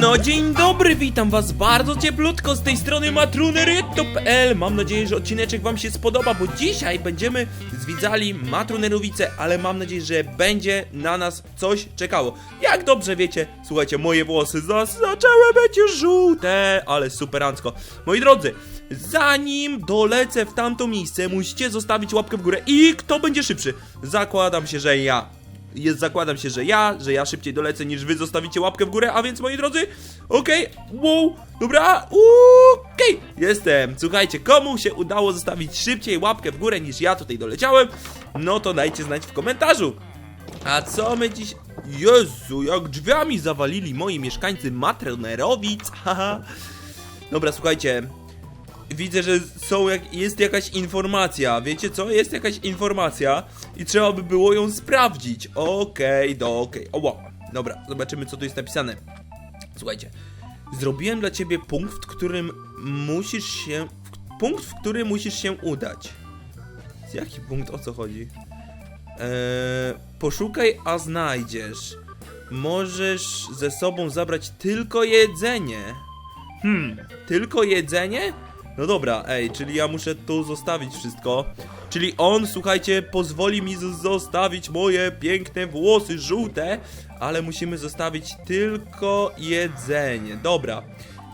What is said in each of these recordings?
No dzień dobry, witam was bardzo cieplutko z tej strony matrunery.pl Mam nadzieję, że odcineczek wam się spodoba, bo dzisiaj będziemy zwiedzali Matrunerowice, ale mam nadzieję, że będzie na nas coś czekało. Jak dobrze wiecie, słuchajcie, moje włosy zaczęły być żółte, ale superancko. Moi drodzy, zanim dolecę w tamto miejsce, musicie zostawić łapkę w górę i kto będzie szybszy? Zakładam się, że ja jest, zakładam się, że ja, że ja szybciej dolecę niż wy zostawicie łapkę w górę, a więc moi drodzy, okej, wow, dobra, okej, jestem. Słuchajcie, komu się udało zostawić szybciej łapkę w górę niż ja tutaj doleciałem, no to dajcie znać w komentarzu. A co my dziś... Jezu, jak drzwiami zawalili moi mieszkańcy Matrenerowic, haha. Dobra, słuchajcie, widzę, że są jak, jest jakaś informacja. Wiecie co? Jest jakaś informacja i trzeba by było ją sprawdzić. Okej, do okej. O, wow. Dobra, zobaczymy co tu jest napisane. Słuchajcie. Zrobiłem dla ciebie punkt, w którym musisz się. Punkt, w który musisz się udać. Z jaki punkt? O co chodzi? Eee, poszukaj, a znajdziesz. Możesz ze sobą zabrać tylko jedzenie. Hmm, tylko jedzenie? No dobra, ej, czyli ja muszę tu zostawić wszystko. Czyli on, słuchajcie, pozwoli mi zostawić moje piękne włosy żółte, ale musimy zostawić tylko jedzenie. Dobra,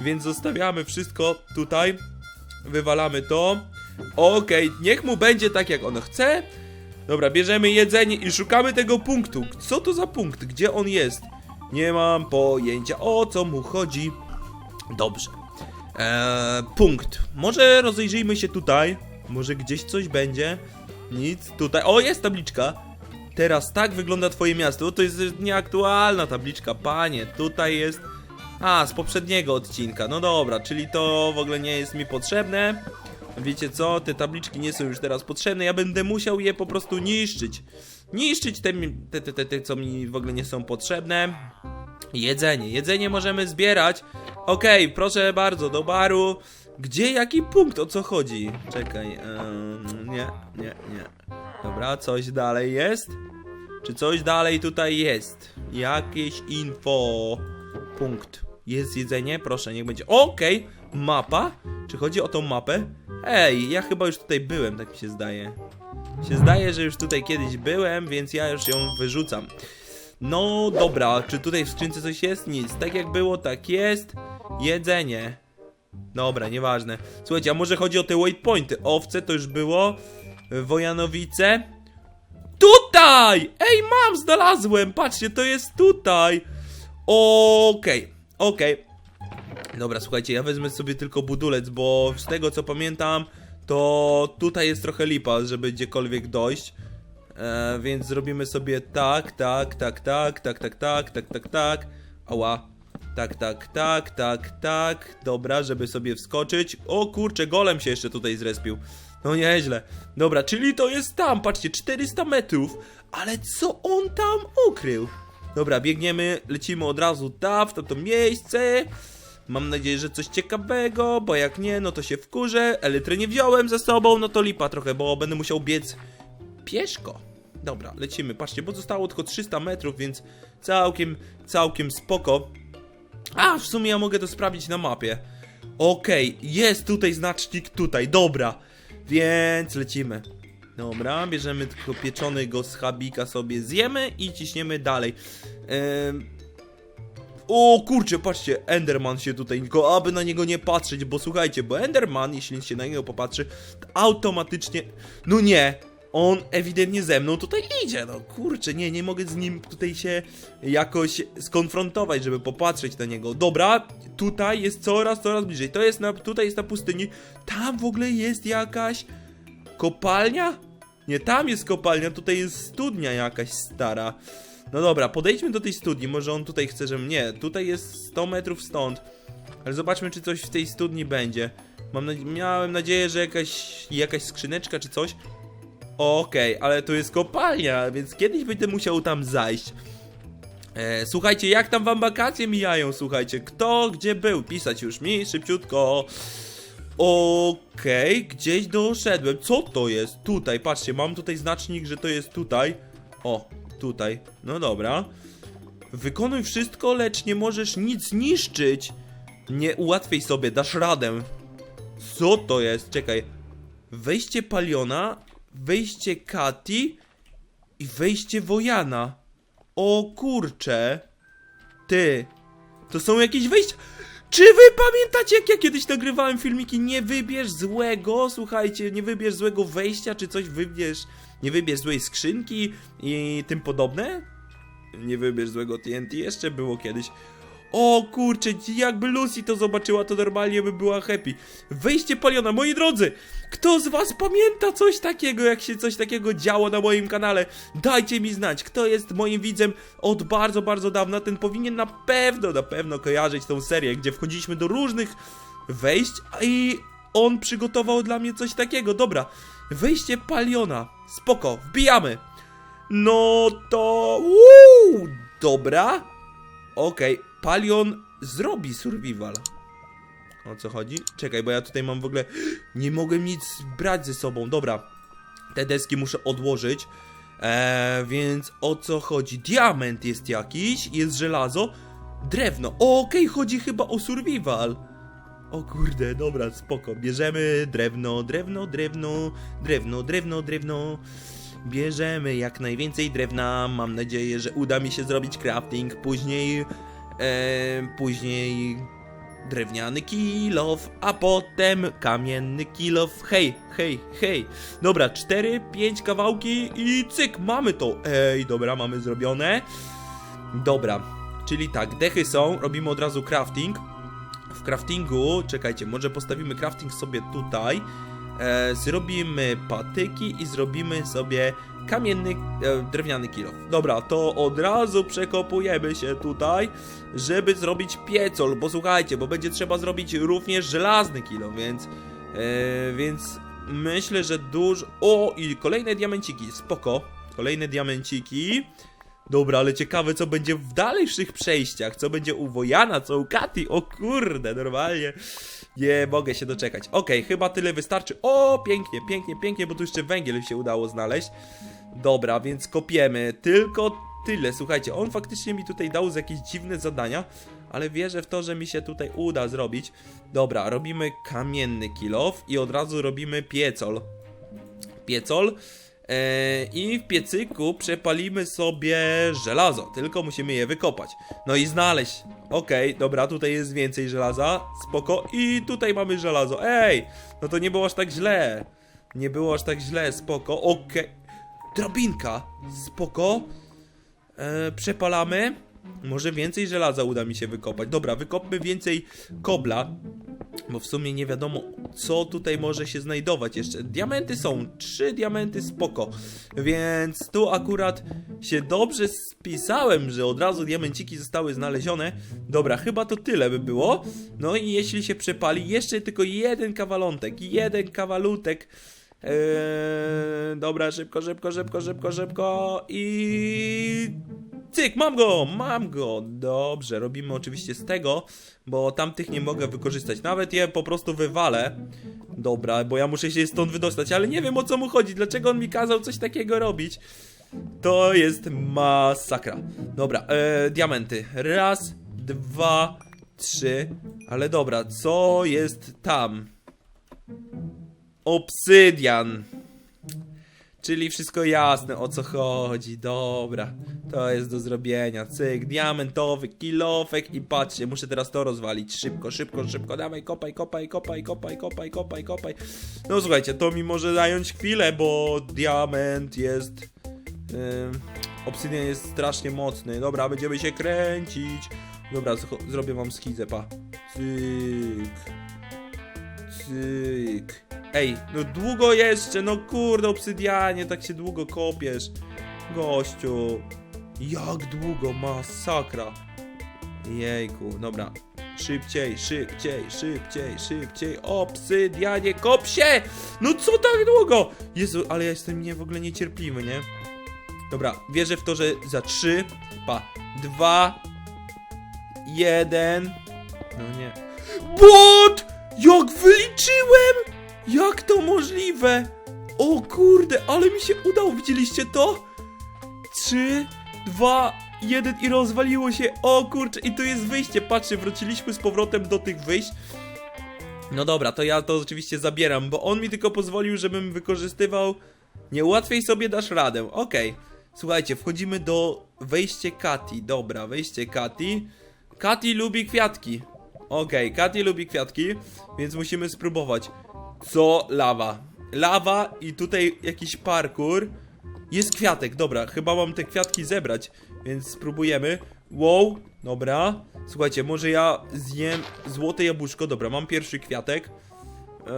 więc zostawiamy wszystko tutaj. Wywalamy to. Okej, niech mu będzie tak jak on chce. Dobra, bierzemy jedzenie i szukamy tego punktu. Co to za punkt? Gdzie on jest? Nie mam pojęcia o co mu chodzi. Dobrze. Eee, punkt. Może rozejrzyjmy się tutaj. Może gdzieś coś będzie. Nic. Tutaj. O, jest tabliczka. Teraz tak wygląda twoje miasto. To jest nieaktualna tabliczka, panie. Tutaj jest. A, z poprzedniego odcinka. No dobra, czyli to w ogóle nie jest mi potrzebne. Wiecie co? Te tabliczki nie są już teraz potrzebne. Ja będę musiał je po prostu niszczyć. Niszczyć te, te, te, te, te co mi w ogóle nie są potrzebne. Jedzenie. Jedzenie możemy zbierać. Okej, proszę bardzo, do baru. Gdzie jaki punkt? O co chodzi? Czekaj. em, nie, nie, nie. Dobra, coś dalej jest? Czy coś dalej tutaj jest? Jakieś info. Punkt. Jest jedzenie? Proszę, niech będzie. Okej, mapa. Czy chodzi o tą mapę? Ej, ja chyba już tutaj byłem, tak mi się zdaje. Się zdaje, że już tutaj kiedyś byłem, więc ja już ją wyrzucam. No dobra, czy tutaj w skrzynce coś jest? Nic. Tak jak było, tak jest. Jedzenie. Dobra, nieważne. Słuchajcie, a może chodzi o te waypointy? Owce to już było. Wojanowice. Tutaj! Ej, mam, znalazłem! Patrzcie, to jest tutaj. Okej, okej. Dobra, słuchajcie, ja wezmę sobie tylko budulec, bo z tego co pamiętam, to tutaj jest trochę lipa, żeby gdziekolwiek dojść. E, więc zrobimy sobie tak, tak, tak, tak, tak, tak, tak, tak, tak, tak. Ała. Tak, tak, tak, tak, tak. Dobra, żeby sobie wskoczyć. O kurczę, golem się jeszcze tutaj zrespił. No nieźle. Dobra, czyli to jest tam, patrzcie, 400 metrów. Ale co on tam ukrył? Dobra, biegniemy, lecimy od razu tam, w to miejsce. Mam nadzieję, że coś ciekawego, bo jak nie, no to się wkurzę. Elytry nie wziąłem ze sobą, no to lipa trochę, bo będę musiał biec pieszko. Dobra, lecimy. Patrzcie, bo zostało tylko 300 metrów, więc całkiem, całkiem spoko. A, w sumie ja mogę to sprawdzić na mapie. Okej, jest tutaj znacznik tutaj, dobra. Więc lecimy. Dobra, bierzemy tylko pieczonego schabika sobie zjemy i ciśniemy dalej. Ehm, o kurczę, patrzcie, Enderman się tutaj, tylko aby na niego nie patrzeć, bo słuchajcie, bo Enderman, jeśli się na niego popatrzy, to automatycznie, no nie, on ewidentnie ze mną tutaj idzie, no kurczę, nie, nie mogę z nim tutaj się jakoś skonfrontować, żeby popatrzeć na niego. Dobra, tutaj jest coraz, coraz bliżej, to jest na, tutaj jest na pustyni, tam w ogóle jest jakaś kopalnia? Nie, tam jest kopalnia, tutaj jest studnia jakaś stara. No dobra, podejdźmy do tej studni, może on tutaj chce, żebym... Nie, tutaj jest 100 metrów stąd. Ale zobaczmy, czy coś w tej studni będzie. Mam miałem nadzieję, że jakaś, jakaś skrzyneczka czy coś. Okej, ale to jest kopalnia, więc kiedyś będę musiał tam zajść. E, słuchajcie, jak tam wam wakacje mijają, słuchajcie? Kto gdzie był? Pisać już mi, szybciutko. Okej, gdzieś doszedłem. Co to jest? Tutaj, patrzcie, mam tutaj znacznik, że to jest tutaj. O, tutaj. No dobra. Wykonuj wszystko, lecz nie możesz nic niszczyć. Nie ułatwiej sobie, dasz radę. Co to jest? Czekaj. Wejście Paliona, wejście Kati i wejście Wojana. O kurcze. Ty. To są jakieś wejścia. Czy wy pamiętacie, jak ja kiedyś nagrywałem filmiki? Nie wybierz złego, słuchajcie, nie wybierz złego wejścia, czy coś wybierz, nie wybierz złej skrzynki i tym podobne? Nie wybierz złego TNT, jeszcze było kiedyś. O kurczę, jakby Lucy to zobaczyła, to normalnie by była happy. Wejście Paliona, moi drodzy! Kto z was pamięta coś takiego, jak się coś takiego działo na moim kanale? Dajcie mi znać, kto jest moim widzem od bardzo, bardzo dawna, ten powinien na pewno, na pewno kojarzyć tą serię, gdzie wchodziliśmy do różnych wejść i on przygotował dla mnie coś takiego. Dobra, wejście Paliona, spoko, wbijamy. No to... Uuu, dobra. Okej, Palion zrobi survival. O co chodzi? Czekaj, bo ja tutaj mam w ogóle... Nie mogłem nic brać ze sobą. Dobra, te deski muszę odłożyć. Eee, więc o co chodzi? Diament jest jakiś, jest żelazo, drewno. Okej, chodzi chyba o survival. O kurde, dobra, spoko. Bierzemy drewno, drewno, drewno, drewno, drewno, drewno. Bierzemy jak najwięcej drewna. Mam nadzieję, że uda mi się zrobić crafting. Później, e, później drewniany kilof, a potem kamienny kilof. Hej, hej, hej. Dobra, 4, 5 kawałki i cyk, mamy to. Ej, dobra, mamy zrobione. Dobra, czyli tak, dechy są, robimy od razu crafting. W craftingu, czekajcie, może postawimy crafting sobie tutaj. E, zrobimy patyki i zrobimy sobie kamienny, e, drewniany kilof. Dobra, to od razu przekopujemy się tutaj, żeby zrobić piecol, bo słuchajcie, bo będzie trzeba zrobić również żelazny kilof, więc, e, więc myślę, że dużo... O, i kolejne diamenciki, spoko, kolejne diamenciki. Dobra, ale ciekawe co będzie w dalszych przejściach, co będzie u Wojana, co u Kati, o kurde, normalnie nie mogę się doczekać. Okej, chyba tyle wystarczy. O, pięknie, pięknie, pięknie, bo tu jeszcze węgiel się udało znaleźć. Dobra, więc kopiemy, tylko tyle, słuchajcie, on faktycznie mi tutaj dał jakieś dziwne zadania, ale wierzę w to, że mi się tutaj uda zrobić. Dobra, robimy kamienny kilof i od razu robimy piecol. Piecol. E, I w piecyku przepalimy sobie żelazo, tylko musimy je wykopać. No i znaleźć. Okej, dobra, tutaj jest więcej żelaza, spoko. I tutaj mamy żelazo. Ej, no to nie było aż tak źle. Nie było aż tak źle, spoko. Okej. Drabinka, spoko. E, przepalamy. Może więcej żelaza uda mi się wykopać. Dobra, wykopmy więcej kobla. Bo w sumie nie wiadomo, co tutaj może się znajdować jeszcze. Diamenty są, trzy diamenty spoko. Więc tu akurat się dobrze spisałem, że od razu diamenciki zostały znalezione. Dobra, chyba to tyle by było. No i jeśli się przepali, jeszcze tylko jeden kawalątek, jeden kawalutek. Eee, dobra, szybko, szybko, szybko, szybko, szybko i... Cyk, mam go, mam go. Dobrze, robimy oczywiście z tego, bo tamtych nie mogę wykorzystać. Nawet je po prostu wywalę. Dobra, bo ja muszę się stąd wydostać, ale nie wiem o co mu chodzi. Dlaczego on mi kazał coś takiego robić? To jest masakra. Dobra, e, diamenty. Raz, dwa, trzy. Ale dobra, co jest tam? Obsydian. Czyli wszystko jasne, o co chodzi, dobra. To jest do zrobienia, cyk, diamentowy, kilofek i patrzcie, muszę teraz to rozwalić, szybko, szybko, szybko, dawaj, kopaj, kopaj, kopaj, kopaj, kopaj, kopaj, kopaj. No słuchajcie, to mi może zająć chwilę, bo diament jest... Yy, obsydian jest strasznie mocny, dobra, będziemy się kręcić. Dobra, zrobię wam schizę, pa. Cyk. Cyk. Ej, no długo jeszcze, no kurde, obsydianie, tak się długo kopiesz. Gościu. Jak długo, masakra. Jejku, dobra. Szybciej, szybciej, szybciej, szybciej. Obsydianie, kop się! No co tak długo? Jezu, ale ja jestem nie w ogóle niecierpliwy, nie? Dobra, wierzę w to, że za trzy, pa, dwa, jeden. No nie. Bot! Jak wyliczyłem! Jak to możliwe? O kurde, ale mi się udało, widzieliście to? Trzy, dwa, jeden i rozwaliło się. O kurczę, i tu jest wyjście. Patrzcie, wróciliśmy z powrotem do tych wyjść. No dobra, to ja to oczywiście zabieram, bo on mi tylko pozwolił, żebym wykorzystywał. Nie łatwiej sobie dasz radę. Okej. Słuchajcie, wchodzimy do wejście Kati. Dobra, wejście Kati. Kati lubi kwiatki. Okej, Kati lubi kwiatki, więc musimy spróbować. Co? Lawa. Lawa i tutaj jakiś parkour. Jest kwiatek, dobra, chyba mam te kwiatki zebrać, więc spróbujemy. Wow, dobra. Słuchajcie, może ja zjem złote jabłuszko. Dobra, mam pierwszy kwiatek. Eee...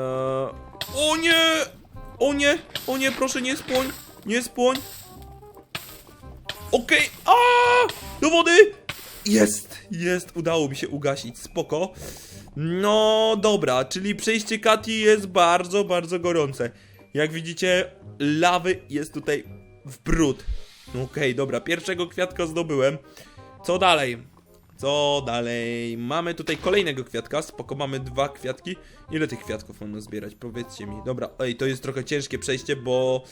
O nie! O nie! O nie, proszę nie spłoń! Nie spłoń! Okej, a Do wody! Jest, jest, udało mi się ugasić, spoko. No dobra, czyli przejście Kati jest bardzo, bardzo gorące. Jak widzicie, lawy jest tutaj w brud. Okej, dobra, pierwszego kwiatka zdobyłem. Co dalej? Co dalej? Mamy tutaj kolejnego kwiatka, spoko, mamy dwa kwiatki. Ile tych kwiatków mam zbierać? Powiedzcie mi. Dobra, ej, to jest trochę ciężkie przejście, bo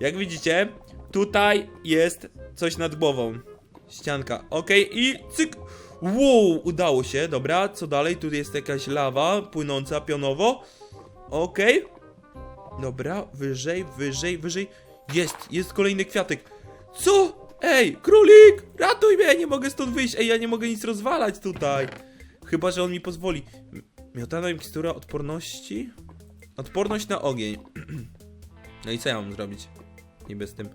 jak widzicie, tutaj jest coś nad głową. Ścianka, okej, i cyk. Wow, udało się, dobra, co dalej? Tu jest jakaś lawa płynąca pionowo. Okej. Dobra, wyżej, wyżej, wyżej. Jest, jest kolejny kwiatek. Co? Ej, królik! Ratuj mnie, nie mogę stąd wyjść. Ej, ja nie mogę nic rozwalać tutaj. Chyba, że on mi pozwoli. Miotana mikstura odporności? Odporność na ogień. No i co ja mam zrobić? Niby z tym.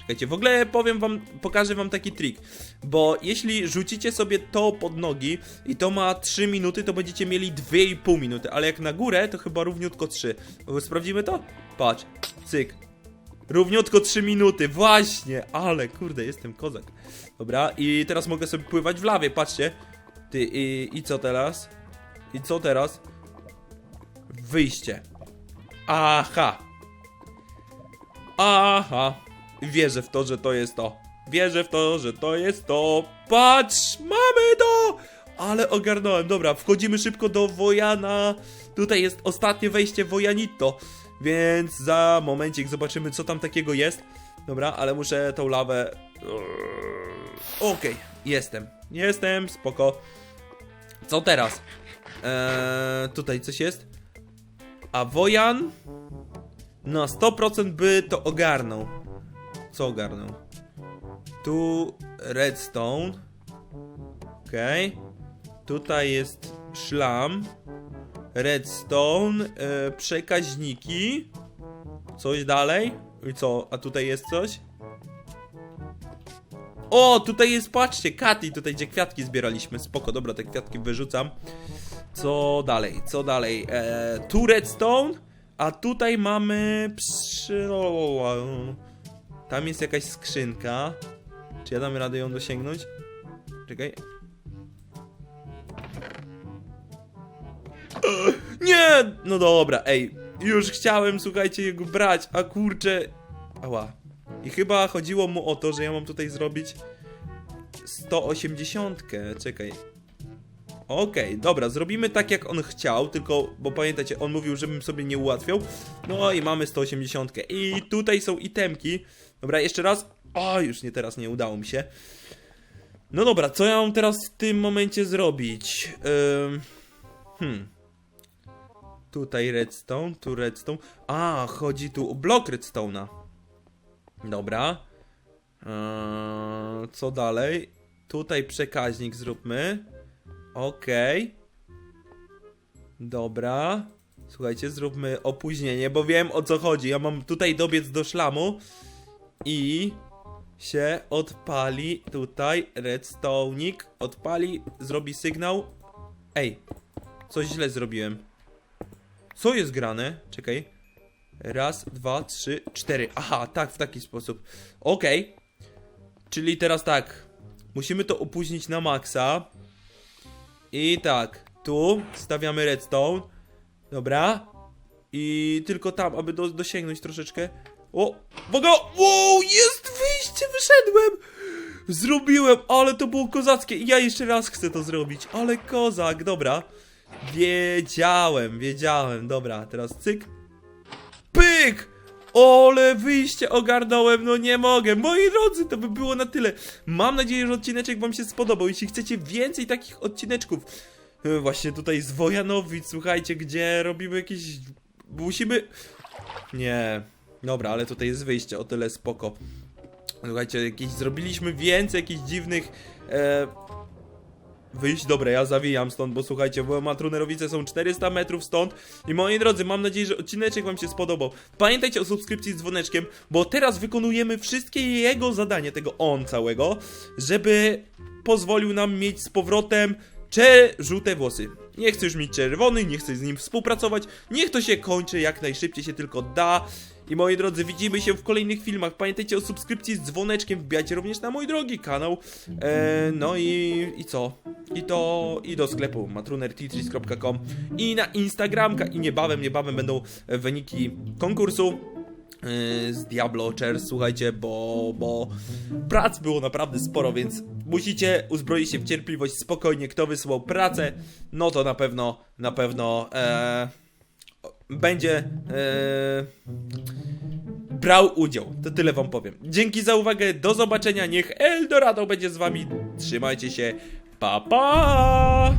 Czekajcie, w ogóle powiem wam, pokażę wam taki trik. Bo jeśli rzucicie sobie to pod nogi i to ma 3 minuty, to będziecie mieli 2,5 minuty. Ale jak na górę, to chyba równiutko 3. Sprawdzimy to? Patrz, cyk. Równiutko 3 minuty, właśnie, ale kurde, jestem kozak. Dobra, i teraz mogę sobie pływać w lawie, patrzcie. Ty, i, i co teraz? I co teraz? Wyjście. Aha. Aha. Wierzę w to, że to jest to. Wierzę w to, że to jest to. Patrz, mamy to! Ale ogarnąłem. Dobra, wchodzimy szybko do Wojana. Tutaj jest ostatnie wejście Wojanito. Więc za momencik zobaczymy, co tam takiego jest. Dobra, ale muszę tą lawę. Okej, jestem. Jestem, spoko. Co teraz? Eee, tutaj coś jest. A Wojan na 100% by to ogarnął. Co ogarnął? Tu redstone. Okej. Tutaj jest szlam. Redstone. E, przekaźniki. Coś dalej. I co? A tutaj jest coś? O, tutaj jest, patrzcie, Kati, tutaj gdzie kwiatki zbieraliśmy. Spoko, dobra, te kwiatki wyrzucam. Co dalej? Co dalej? E, tu redstone, a tutaj mamy. Tam jest jakaś skrzynka. Czy ja dam radę ją dosięgnąć? Czekaj. Nie! No dobra, ej. Już chciałem, słuchajcie, jego brać, a kurczę... Ała. I chyba chodziło mu o to, że ja mam tutaj zrobić 180. Czekaj. Okej, dobra, zrobimy tak jak on chciał, tylko, bo pamiętacie, on mówił, żebym sobie nie ułatwiał. No i mamy 180. I tutaj są itemki. Dobra, jeszcze raz. O, już nie teraz, nie udało mi się. No dobra, co ja mam teraz w tym momencie zrobić? Hmm. Tutaj redstone, tu redstone. A, chodzi tu o blok redstone'a. Dobra. Eee, co dalej? Tutaj przekaźnik zróbmy. Okej. Dobra. Słuchajcie, zróbmy opóźnienie, bo wiem o co chodzi. Ja mam tutaj dobiec do szlamu i się odpali tutaj redstone'ik. Odpali, zrobi sygnał. Ej, coś źle zrobiłem. Co jest grane? Czekaj. Raz, dwa, trzy, cztery. Aha, tak, w taki sposób. Okej. Czyli teraz tak. Musimy to opóźnić na maksa. I tak, tu stawiamy redstone. Dobra. I tylko tam, aby do, dosięgnąć troszeczkę. O, uwaga! Wow, jest wyjście, wyszedłem! Zrobiłem, ale to było kozackie. I ja jeszcze raz chcę to zrobić. Ale kozak, dobra. Wiedziałem, wiedziałem. Dobra, teraz cyk. Pyk! Ole, wyjście ogarnąłem, no nie mogę. Moi drodzy, to by było na tyle. Mam nadzieję, że odcineczek wam się spodobał. Jeśli chcecie więcej takich odcineczków, e, właśnie tutaj z Wojanowic, słuchajcie, gdzie robimy jakieś... Musimy... Nie... Dobra, ale tutaj jest wyjście, o tyle spoko. Słuchajcie, jakieś zrobiliśmy więcej jakichś dziwnych... E, wyjść. Dobra, ja zawijam stąd, bo słuchajcie, bo Matrunerowice są 400 metrów stąd. I moi drodzy, mam nadzieję, że odcineczek wam się spodobał. Pamiętajcie o subskrypcji z dzwoneczkiem, bo teraz wykonujemy wszystkie jego zadania, tego on całego, żeby pozwolił nam mieć z powrotem cze żółte włosy. Nie chcę już mieć czerwony, nie chcę z nim współpracować. Niech to się kończy jak najszybciej się tylko da. I moi drodzy, widzimy się w kolejnych filmach. Pamiętajcie o subskrypcji z dzwoneczkiem, wbijajcie również na mój drogi kanał. E, no i, i co? I to i do sklepu matrunertitris.com i na Instagramka i niebawem, niebawem będą wyniki konkursu e, z Diablo Chairs, słuchajcie, bo, bo prac było naprawdę sporo, więc musicie uzbroić się w cierpliwość spokojnie. Kto wysłał pracę, no to na pewno, na pewno e, będzie e, brał udział. To tyle wam powiem. Dzięki za uwagę, do zobaczenia, niech Eldorado będzie z wami. Trzymajcie się, pa pa!